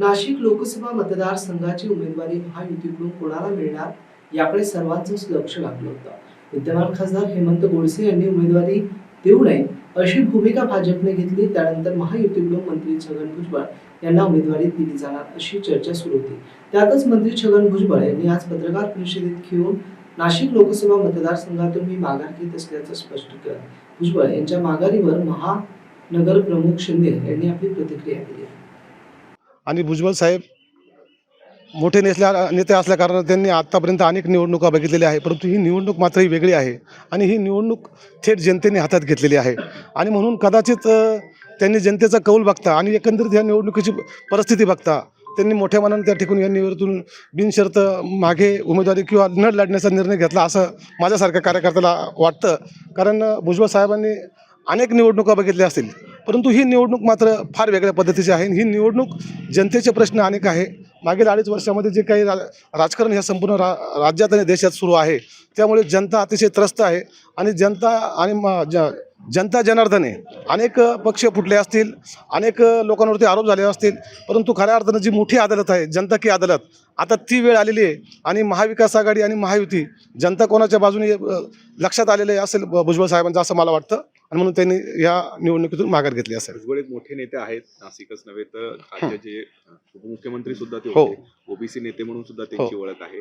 नाशिक लोकसभा मतदारसंघाची उमेदवारी महायुतीकडून कोणाला मिळणार? याकडे सर्वांचंच लक्ष लागलं होतं. विद्यमान खासदार हेमंत गोडसे यांनी उमेदवारी देऊ नये अशी भूमिका भाजपने घेतली. त्यानंतर महायुतीकडून मंत्री छगन भुजबळ यांना उमेदवारी दिली जाणार अशी चर्चा सुरू होती. त्यातच मंत्री छगन भुजबळ यांनी आज पत्रकार परिषदेत घेऊन नाशिक लोकसभा मतदारसंघातून मी माघार घेत असल्याचं स्पष्ट केलं. भुजबळ यांच्या माघारीवर महानगर प्रमुख शिंदे यांनी आपली प्रतिक्रिया दिली. आहे आणि भुजबळ साहेब मोठे नेसल्या नेते असल्याकारणानं त्यांनी आत्तापर्यंत अनेक निवडणुका बघितलेल्या आहे परंतु ही निवडणूक मात्र ही वेगळी आहे आणि ही निवडणूक थेट जनतेने हातात घेतलेली आहे. आणि म्हणून कदाचित त्यांनी जनतेचा कौल बघता आणि एकंदरीत या निवडणुकीची परिस्थिती बघता त्यांनी मोठ्या मनाने त्या ठिकाणी या निवडून बिनशर्त मागे उमेदवारी किंवा न लढण्याचा निर्णय घेतला असं माझ्यासारख्या कार्यकर्त्याला वाटतं. कारण भुजबळ साहेबांनी अनेक निवडणुका बघितल्या असतील. परंतु ही निवडणूक मात्र फार वेगळ्या पद्धतीची आहे. ही निवडणूक जनतेचे प्रश्न अनेक आहे. मागील अडीच वर्षामध्ये जे काही रा राजकारण ह्या संपूर्ण रा राज्यात आणि देशात सुरू आहे त्यामुळे जनता अतिशय त्रस्त आहे आणि जनता आणि म- ज जनता जनार्दने अनेक पक्ष फुटले असतील अनेक लोकांवरती आरोप झाले असतील परंतु खऱ्या अर्थानं जी मोठी अदालत आहे जनता की अदालत आता ती वेळ आलेली आहे आणि महाविकास आघाडी आणि महायुती जनता कोणाच्या बाजूने लक्षात आलेले असेल भुजबळ साहेबांचं असं मला वाटतं. आणि म्हणून त्यांनी या निवडणुकीतून माघार घेतली असेल. भुजबळ एक मोठे नेते आहेत नाशिकच नव्हे तर राज्याचे उपमुख्यमंत्री सुद्धा ते हो. होते. ओबीसी नेते म्हणून सुद्धा त्यांची ओळख आहे.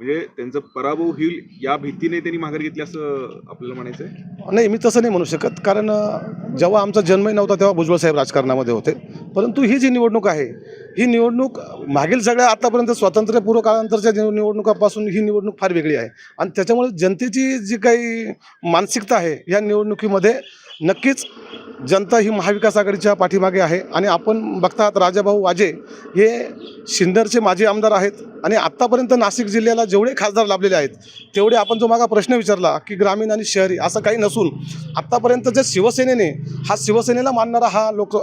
म्हणजे त्यांचा पराभव होईल या भीतीने त्यांनी माघार घेतली असं आपल्याला म्हणायचं आहे नाही मी तसं नाही म्हणू शकत. कारण जेव्हा आमचा जन्मही नव्हता तेव्हा भुजबळ साहेब राजकारणामध्ये होते. परंतु ही जी निवडणूक आहे ही निवडणूक मागील सगळ्या आतापर्यंत स्वातंत्र्यपूर्व काळानंतरच्या निव- निवडणुकापासून ही निवडणूक फार वेगळी आहे. आणि त्याच्यामुळे जनतेची जी काही मानसिकता आहे या निवडणुकीमध्ये नक्कीच जनता ही महाविकास आघाडीच्या पाठीमागे आहे. आणि आपण बघतात राजाभाऊ वाजे हे शिंदरचे माजी आमदार आहेत. आणि आत्तापर्यंत नाशिक जिल्ह्याला जेवढे खासदार लाभलेले आहेत तेवढे आपण जो मागा प्रश्न विचारला की ग्रामीण आणि शहरी असं काही नसून आत्तापर्यंत जे शिवसेनेने हा शिवसेनेला मानणारा हा लोक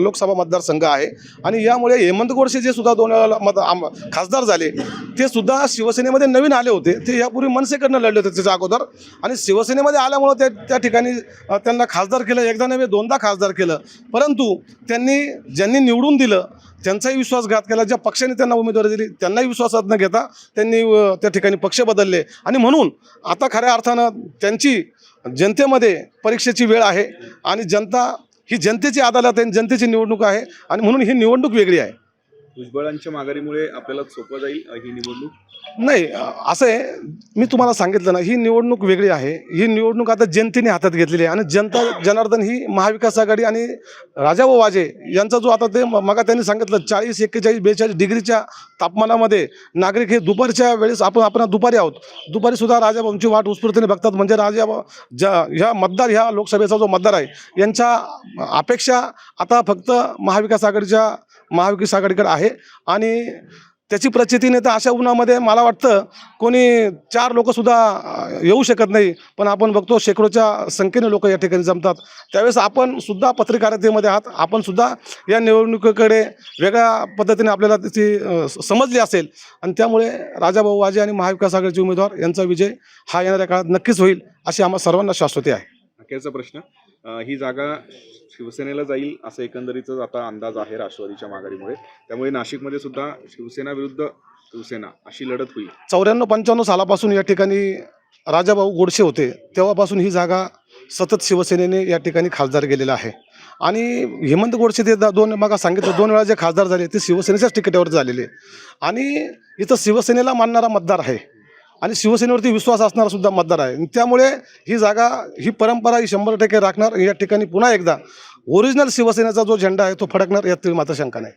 लोकसभा मतदारसंघ आहे. आणि यामुळे हेमंत गोडसे जे सुद्धा दोन वेळा मत आम खासदार झाले ते सुद्धा शिवसेनेमध्ये नवीन आले होते. ते यापूर्वी मनसेकडनं लढले होते त्याच्या अगोदर. आणि शिवसेनेमध्ये आल्यामुळं ते त्या ठिकाणी त्यांना खासदार केलं एकदा नव्हे दोनदा खासदार केलं. परंतु त्यांनी ज्यांनी निवडून दिलं त्यांचाही विश्वासघात केला. ज्या पक्षाने त्यांना उमेदवारी दिली त्यांनाही विश्वासात न घेता त्यांनी त्या ठिकाणी पक्ष बदलले. आणि म्हणून आता खऱ्या अर्थानं त्यांची जनतेमध्ये परीक्षेची वेळ आहे आणि जनता ही जनतेची अदालत आहे जनतेची निवडणूक आहे आणि म्हणून ही निवडणूक वेगळी आहे. भुजबळांच्या माघारीमुळे आपल्याला सोपं जाईल ही निवडणूक? नाही असं आहे. मी तुम्हाला सांगितलं ना ही निवडणूक वेगळी आहे. ही निवडणूक आता जनतेने हातात घेतलेली आहे आणि जनता जनार्दन ही महाविकास आघाडी आणि राजा व वाजे यांचा जो आता ते म- मगा त्यांनी सांगितलं चाळीस एक्केचाळीस बेचाळीस डिग्रीच्या तापमानामध्ये नागरिक हे दुपारच्या वेळेस आपण आपण दुपारी आहोत. दुपारी सुद्धा राजाभाऊंची वाट उत्स्फूर्तीने बघतात. म्हणजे राजा ज्या ह्या मतदार ह्या लोकसभेचा जो मतदार आहे यांच्या अपेक्षा आता फक्त महाविकास आघाडीच्या महाविकास आघाडीकडे आहे. आणि त्याची प्रचितीने तर अशा उन्हामध्ये मला वाटतं कोणी चार लोकसुद्धा येऊ शकत नाही. पण आपण बघतो शेकडोच्या संख्येने लोक या ठिकाणी जमतात. त्यावेळेस आपण सुद्धा पत्रकारितेमध्ये आहात. आपण सुद्धा या निवडणुकीकडे वेगळ्या पद्धतीने आपल्याला त्याची समजली असेल. आणि त्यामुळे राजाभाऊ वाजे आणि महाविकास आघाडीचे उमेदवार यांचा विजय हा येणाऱ्या काळात नक्कीच होईल अशी आम्हा सर्वांना शाश्वती आहे. प्रश्न. ही जागा शिवसेनेला जाईल असं एकंदरीतच आता अंदाज आहे राष्ट्रवादीच्या माघारीमुळे. त्यामुळे नाशिकमध्ये सुद्धा शिवसेना विरुद्ध शिवसेना अशी लढत होईल. चौऱ्याण्णव पंच्याण्णव सालापासून या ठिकाणी राजाभाऊ गोडसे होते. तेव्हापासून ही जागा सतत शिवसेनेने या ठिकाणी खासदार गेलेला आहे. आणि हेमंत गोडसे ते दोन मागा सांगितलं दोन वेळा जे खासदार झाले ते शिवसेनेच्याच तिकिटावर झालेले. आणि इथं शिवसेनेला मानणारा मतदार आहे. आणि शिवसेनेवरती विश्वास असणारा सुद्धा मतदार आहे. आणि त्यामुळे ही जागा ही परंपरा ही शंभर टक्के राखणार. या ठिकाणी पुन्हा एकदा ओरिजिनल शिवसेनेचा जो झेंडा आहे तो फडकणार यात मात्र शंका नाही.